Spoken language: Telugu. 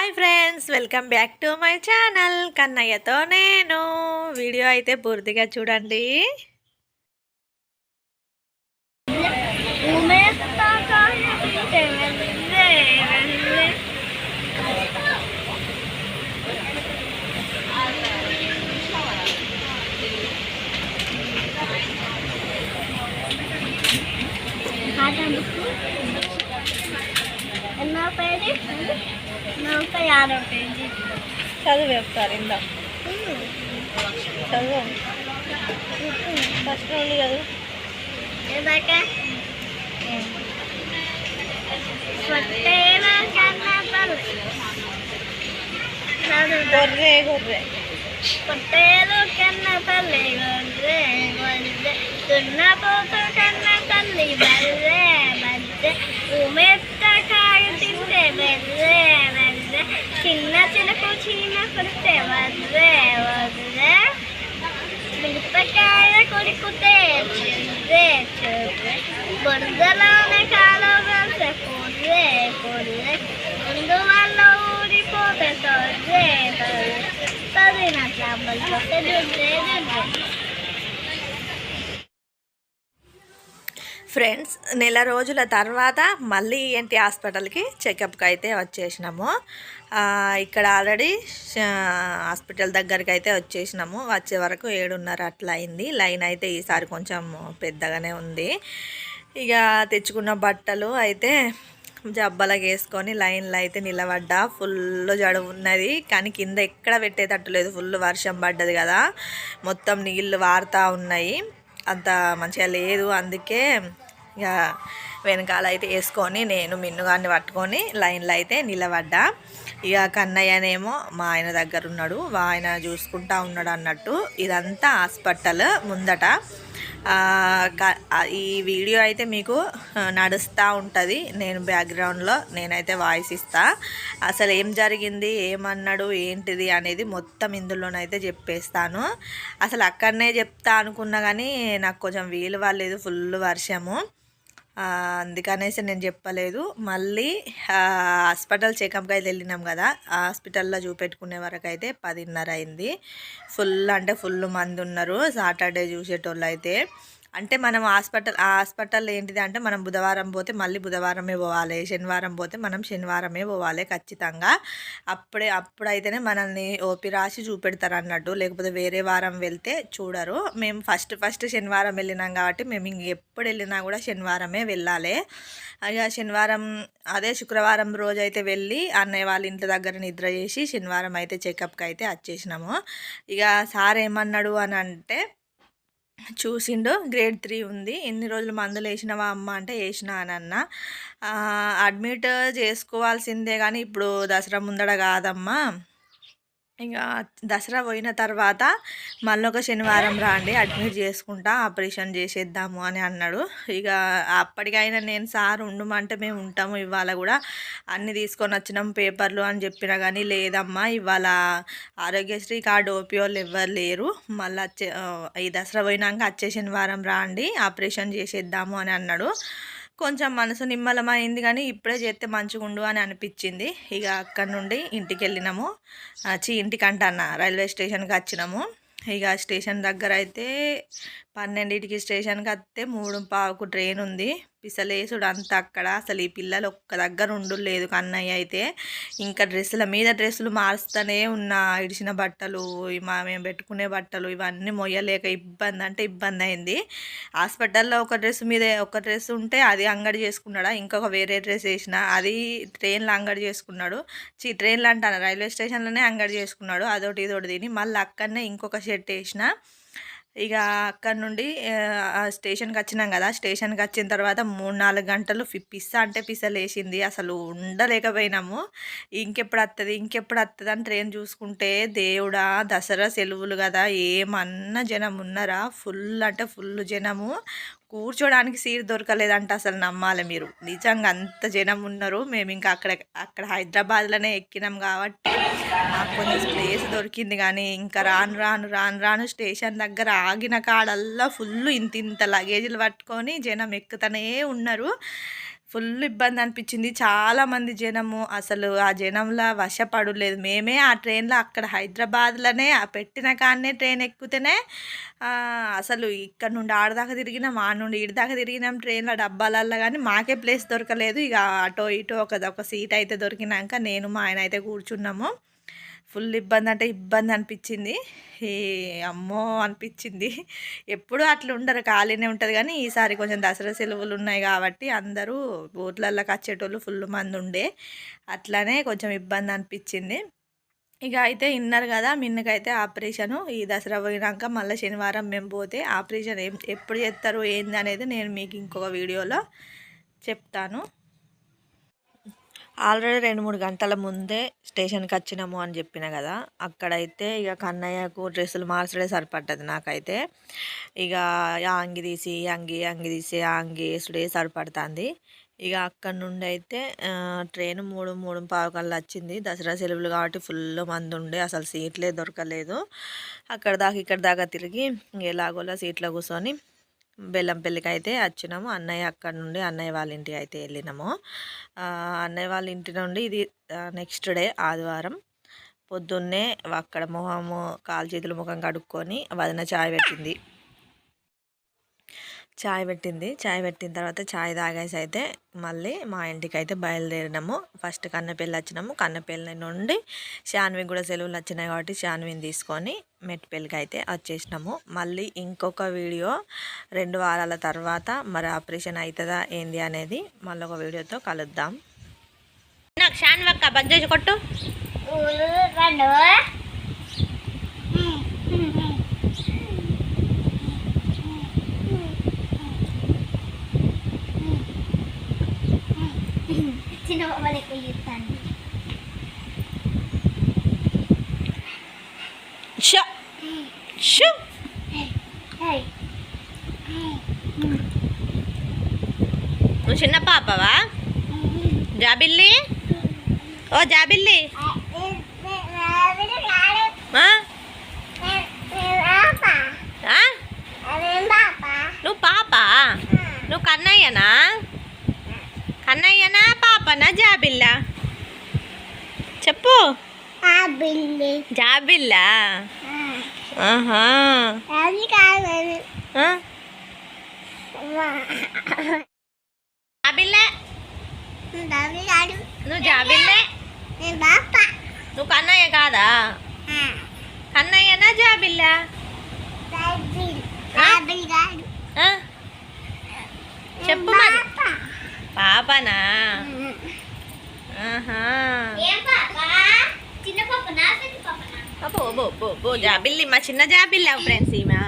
Hi friends welcome back to my channel. కన్నయ్యతో నేను. వీడియో అయితే పూర్తిగా చూడండి. ఎన్నో చదువు చెప్తారు ఇందా చదువు. ఫస్ట్ నుండి చదువు గొర్రె గొర్రె. పొట్టేలు కన్న తల్లి గొర్రె గొర్రె. దున్నపోతు కన్న తల్లి బర్రె బర్రె. ఉమెత్త కాయ తింటే బెర్రె. temas delas, né? Milipacaia, curicutete, zete, bordelana, né, calavança, é corre, corre, gondola, uri, pobre, torre, fazendo as abas, você deu, deu, deu, deu. Friends నెల రోజుల తర్వాత మళ్ళీ ఈఎన్టీ హాస్పిటల్కి చెకప్కి అయితే వచ్చేసినాము. ఇక్కడ ఆల్రెడీ హాస్పిటల్ దగ్గరికి అయితే వచ్చేసినాము. వచ్చే వరకు ఏడున్నర అట్లా అయింది. లైన్ అయితే ఈసారి కొంచెం పెద్దగానే ఉంది. ఇక తెచ్చుకున్న బట్టలు అయితే జబ్బలకి వేసుకొని లైన్లో అయితే నిలబడ్డా. ఫుల్ జడువు ఉన్నది. కానీ కింద ఎక్కడ పెట్టేటట్టు లేదు. ఫుల్ వర్షం పడ్డది కదా. మొత్తం నీళ్ళు వారుతూ ఉన్నాయి. అంత మంచిగా లేదు. అందుకే ఇక వెనకాల అయితే వేసుకొని నేను మిన్నుగాన్ని పట్టుకొని లైన్లో అయితే నిలబడ్డా. ఇక కన్నయ్యనేమో మా ఆయన దగ్గర ఉన్నాడు ఆయన చూసుకుంటా ఉన్నాడు అన్నట్టు. ఇదంతా హాస్పిటల్ ముందట. ఈ వీడియో అయితే మీకు నడుస్తూ ఉంటుంది. నేను బ్యాక్గ్రౌండ్లో నేనైతే వాయిస్ ఇస్తా. అసలు ఏం జరిగింది ఏమన్నాడు ఏంటిది అనేది మొత్తం ఇందులోనైతే చెప్పేస్తాను. అసలు అక్కడనే చెప్తా అనుకున్నా కానీ నాకు కొంచెం వీలు వాళ్ళలేదు ఫుల్ వర్షము. అందుకనేసి నేను చెప్పలేదు. మళ్ళీ హాస్పిటల్ చెకప్కి అయితే వెళ్ళినాం కదా. హాస్పిటల్లో చూపెట్టుకునే వరకు అయితే పదిన్నర అయింది. ఫుల్ అంటే ఫుల్ మంది ఉన్నారు సాటర్డే చూసేటోళ్ళు అయితే అంటే మనం హాస్పిటల్ ఆ హాస్పిటల్ ఏంటిది అంటే మనం బుధవారం పోతే మళ్ళీ బుధవారమే పోవాలి. శనివారం పోతే మనం శనివారమే పోవాలి ఖచ్చితంగా. అప్పుడే అప్పుడైతేనే మనల్ని ఓపి రాసి చూపెడతారు అన్నట్టు లేకపోతే వేరే వారం వెళ్తే చూడరు. మేము ఫస్ట్ ఫస్ట్ శనివారం వెళ్ళినాం కాబట్టి మేము ఇంక ఎప్పుడు వెళ్ళినా కూడా శనివారమే వెళ్ళాలి. ఇక శనివారం అదే శుక్రవారం రోజు అయితే వెళ్ళి అన్నయ్య వాళ్ళ ఇంటి దగ్గర నిద్ర చేసి శనివారం అయితే చెకప్కి అయితే వచ్చేసినాము. ఇక సార్ ఏమన్నాడు అని అంటే చూసిండు. గ్రేడ్ త్రీ ఉంది. ఎన్ని రోజులు మందులు వేసినావా అమ్మ అంటే వేసినా అని అన్న. అడ్మిట్ చేసుకోవాల్సిందే కానీ ఇప్పుడు దసరా ముందడ కాదమ్మా. ఇంకా దసరా పోయిన తర్వాత మళ్ళీ ఒక శనివారం రాండి అడ్మిట్ చేసుకుంటా ఆపరేషన్ చేసేద్దాము అని అన్నాడు. ఇక అప్పటికైనా నేను సార్ ఉండమంటే మేము ఉంటాము ఇవాళ కూడా అన్ని తీసుకొని వచ్చినాం పేపర్లు అని చెప్పినా కానీ లేదమ్మా ఇవాళ ఆరోగ్యశ్రీ కార్డు ఓపీ వాళ్ళు ఎవ్వరు లేరు. మళ్ళీ వచ్చే ఈ దసరా పోయినాక వచ్చే శనివారం రాండి ఆపరేషన్ చేసేద్దాము అని అన్నాడు. కొంచెం మనసు నిమ్మలమైంది కానీ ఇప్పుడే చేస్తే మంచిగుండు అని అనిపించింది. ఇక అక్కడ నుండి ఇంటికి వెళ్ళినాము ఆ, చి ఇంటికి రైల్వే స్టేషన్కి వచ్చినాము. ఇక స్టేషన్ దగ్గర అయితే పన్నెండింటికి స్టేషన్కి వస్తే మూడు పావుకు ట్రైన్ ఉంది పిసలేసుడు అంతా అక్కడ. అసలు ఈ పిల్లలు ఒక్క దగ్గర ఉండు లేదు కన్నయ్య అయితే. ఇంకా డ్రెస్సుల మీద డ్రెస్సులు మారుస్తూనే ఉన్నా. ఇడిచిన బట్టలు మా మేము పెట్టుకునే బట్టలు ఇవన్నీ మొయ్యలేక ఇబ్బంది అంటే ఇబ్బంది అయింది. హాస్పిటల్లో ఒక డ్రెస్ మీద ఒక డ్రెస్ ఉంటే అది అంగడి చేసుకున్నాడా? ఇంకొక వేరే డ్రెస్ వేసిన. అది ట్రైన్లో అంగడి చేసుకున్నాడు. చీ ట్రైన్లో అంటాను? రైల్వే స్టేషన్లోనే అంగడి చేసుకున్నాడు. అదొకటి ఇదొకటి తిని మళ్ళీ అక్కడనే ఇంకొక షర్ట్ వేసిన. ఇక అక్కడ నుండి స్టేషన్కి వచ్చినాం కదా. స్టేషన్కి వచ్చిన తర్వాత మూడు నాలుగు గంటలు ఫి- పిస్స అంటే పిసలేసింది అసలు ఉండలేకపోయినాము. ఇంకెప్పుడు వస్తుంది ఇంకెప్పుడు వస్తుంది అని ట్రైన్ చూసుకుంటే దేవుడా దసరా సెలవులు కదా. ఏమన్నా జనం ఉన్నారా? ఫుల్ అంటే ఫుల్ జనము. కూర్చోడానికి సీట్ దొరకలేదంట అసలు నమ్మాలి మీరు. నిజంగా అంత జనం ఉన్నారు. మేము ఇంకా అక్కడ అక్కడ హైదరాబాద్లోనే ఎక్కినాం కాబట్టి మాకు కొంచెం ప్లేస్ దొరికింది కానీ ఇంకా రాను రాను రాను రాను స్టేషన్ దగ్గర ఆగిన కాడల్లా ఫుల్ ఇంత ఇంత లగేజీలు పట్టుకొని జనం ఎక్కుతూనే ఉన్నారు. ఫుల్ ఇబ్బంది అనిపించింది. చాలామంది జనము అసలు ఆ జనంలో వశపడలేదు. మేమే ఆ ట్రైన్లో అక్కడ హైదరాబాద్లోనే ఆ పెట్టిన కాడనే ట్రైన్ ఎక్కితేనే అసలు ఇక్కడ నుండి ఆడదాకా తిరిగినాం ఆ నుండి ఇడిదాకా తిరిగినాం ట్రైన్లో డబ్బాలల్లో కానీ మాకే ప్లేస్ దొరకలేదు. ఇక అటో ఇటో ఒక ఒక సీట్ అయితే దొరికినాక నేను మా ఆయన అయితే కూర్చున్నాము. ఫుల్ ఇబ్బంది అంటే ఇబ్బంది అనిపించింది. ఈ అమ్మో అనిపించింది. ఎప్పుడు అట్లా ఉండరు ఖాళీనే ఉంటుంది కానీ ఈసారి కొంచెం దసరా సెలవులు ఉన్నాయి కాబట్టి అందరూ ఊర్లలోకి వచ్చేటోళ్ళు ఫుల్ మంది ఉండే. అట్లానే కొంచెం ఇబ్బంది అనిపించింది. ఇక అయితే విన్నారు కదా మిన్నకైతే ఆపరేషను. ఈ దసరా పోయినాక మళ్ళీ శనివారం మేము పోతే ఆపరేషన్ ఎప్పుడు చేస్తారు ఏంది అనేది నేను మీకు ఇంకొక వీడియోలో చెప్తాను. ఆల్రెడీ రెండు మూడు గంటల ముందే స్టేషన్కి వచ్చినాము అని చెప్పిన కదా అక్కడైతే ఇక కన్నయ్యకు డ్రెస్సులు మార్చడే సరిపడ్డది నాకైతే. ఇక అంగి తీసి అంగి అంగి తీసి అంగి వేసుడే సరిపడుతుంది. ఇక అక్కడ నుండి అయితే ట్రైన్ మూడు మూడు పావు కల్లా వచ్చింది. దసరా సెలవులు కాబట్టి ఫుల్ మంది ఉండే అసలు సీట్లే దొరకలేదు. అక్కడ దాకా ఇక్కడ దాకా తిరిగి ఎలాగోలా సీట్లో కూర్చొని బెల్లంపల్లికి అయితే వచ్చినాము. అన్నయ్య అక్కడ నుండి అన్నయ్య వాళ్ళ ఇంటికి అయితే వెళ్ళినాము. అన్నయ్య వాళ్ళ ఇంటి నుండి ఇది నెక్స్ట్ డే ఆదివారం పొద్దున్నే అక్కడ మొహము కాలు చేతులు ముఖం కడుక్కొని వదిన చాయ్ పెట్టింది. చాయ్ పెట్టింది. చాయ్ పెట్టిన తర్వాత చాయ్ తాగేసి అయితే మళ్ళీ మా ఇంటికి అయితే బయలుదేరినాము. ఫస్ట్ కన్నెపల్లి వచ్చినాము. కన్నెపల్లి నుండి శాన్వి కూడా సెలవులు వచ్చినాయి కాబట్టి శాన్విని తీసుకొని మెట్పల్లికి అయితే వచ్చేసినాము. మళ్ళీ ఇంకొక వీడియో రెండు వారాల తర్వాత మరి ఆపరేషన్ అవుతుందా ఏంది అనేది మళ్ళీ ఒక వీడియోతో కలుద్దాం. నాకు శాన్వి అక్క బంద్ చేసి కొట్టు. షో షో హై నువ్వు చిన్న పాపవా జాబిల్లి ఓ జాబిల్లి? నువ్వు పాప నువ్వు కన్నయ్యనా కన్నయ్యనా పాపనా జాబిల్లా? చెప్పు. బిల్లి. జాబిల్లా? ఆహా? జాబిల్లే? నువ్వు జాబిల్లే నువ్వు కన్నయ్య కాదా? కన్నయ్యనా జాబిల్లా? చెప్పు మరి. పాపనా? మా చిన్న జాబిల్లి ఫ్రెండ్స్ ఈమె.